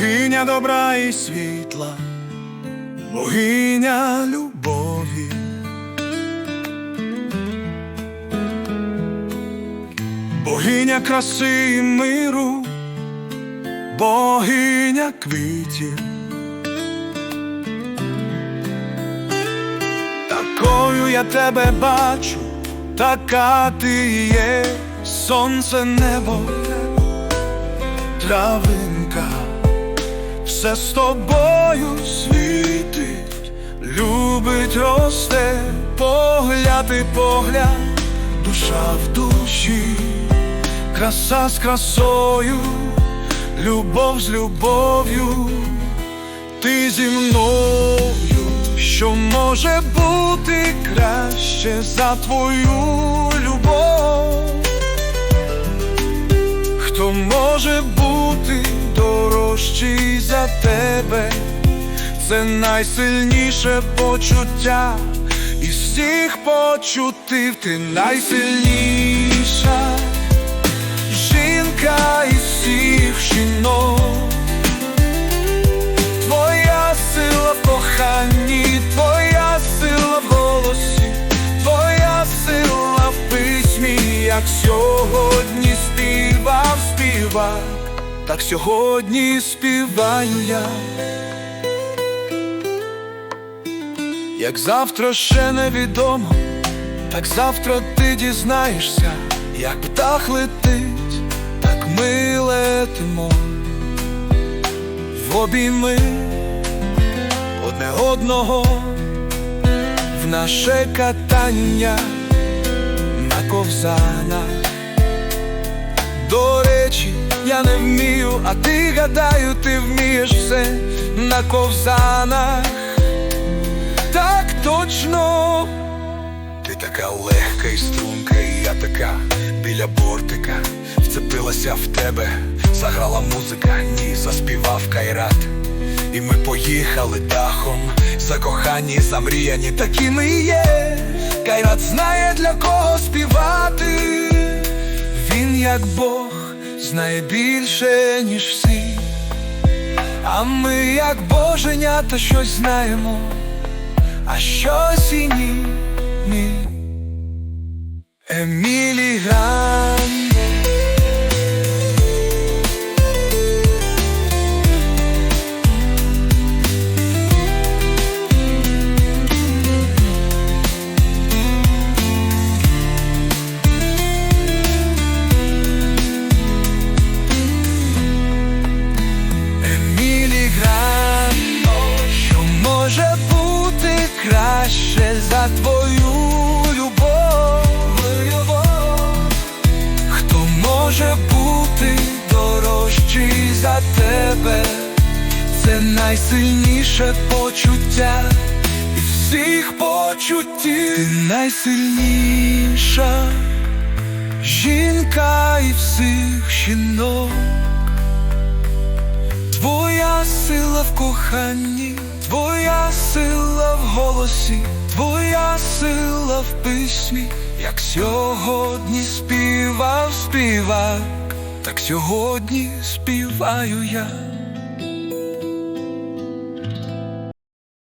богиня добра і світла, богиня любові. Богиня краси і миру, богиня квітів. Такою я тебе бачу, така ти є, сонце, небо, травинка, все з тобою світить, любить, росте, погляд і погляд, душа в душі, краса з красою, любов з любов'ю, ти зі мною, що може бути краще за твою любов? Хто може бути дорожчий за тебе? Це найсильніше почуття із всіх почуттів ти найсильніша жінка із всіх жінок. Твоя сила в коханні, твоя сила в голосі, твоя сила в письмі, як сьогодні співав співак, так сьогодні співаю я. Як завтра ще невідомо, так завтра ти дізнаєшся, як птах летить, так ми летимо в обійми одне одного в наше катання на ковзанах. До речі, я не вмію, а ти гадаю, ти вмієш все на ковзанах. Так точно. Ти така легка і струнка, і я така біля бортика. Вцепилася в тебе, заграла музика, ні, заспівав кайрат. І ми поїхали дахом, закохані, замріяні, такі ми є. Кайрат знає для кого співати. Він, як Бог, знає більше, ніж всі. А ми, як боженята, щось знаємо, а щось і ні, ні. Емілі Гран краще за твою любов? Хто може бути дорожчий за тебе? Це найсильніше почуття із всіх почуттів Ти найсильніша жінка і всіх жінок. Твоя сила в коханні, твоя сила голосі, твоя сила в письмі, як сьогодні співав співак, так сьогодні співаю я.